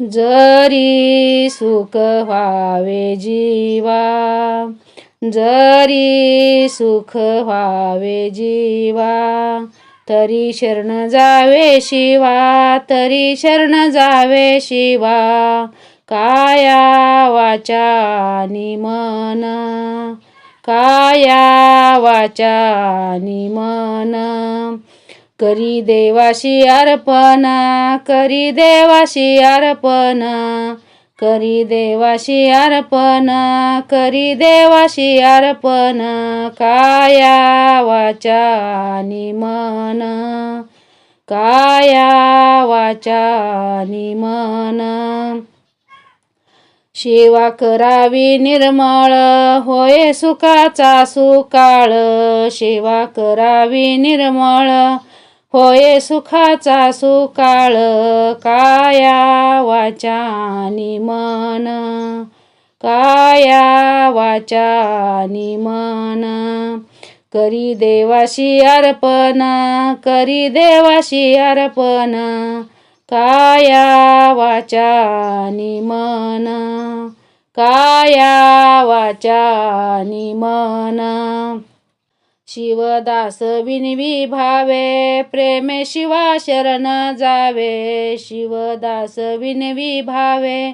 जरी सुख व्हावे जीवा जरी सुख व्हावे जीवा तरी शरण जावे शिवा तरी शरण जावे शिवा काया वाचा आणि मन काया वाचा आणि मन करी देवाशी अर्पण करी देवाशी अर्पण करी देवाशी अर्पण करी देवाशी अर्पण काया वाचा आणि मन काया वाचा आणि मन सेवा करावी निर्मळ होय सुखाचा सुकाळ सेवा करावी निर्मळ होय सुखाचा सुकाळ काया वाचा आणि मन. काया वाचा आणि मन. करी देवाशी अर्पण करी देवाशी अर्पण. काया वाचा आणि मन. काया वाचा आणि मन. शिवदास विनवी भावे प्रेमे शिवा शरण जावे. शिवदास विनवी भावे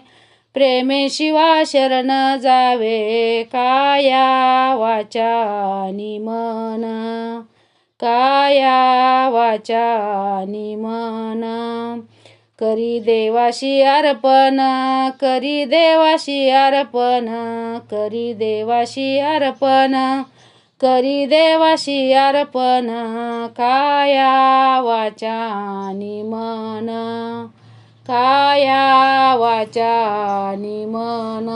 प्रेमे शिवा शरण जावे. काया वाचा आणि मन काया वाचा आणि मन करी देवाशी अर्पण करी देवाशी अर्पण करी देवाशी अर्पण. करी देवाशी अर्पण काया वाचा आणि मन काया वाचा आणि मन.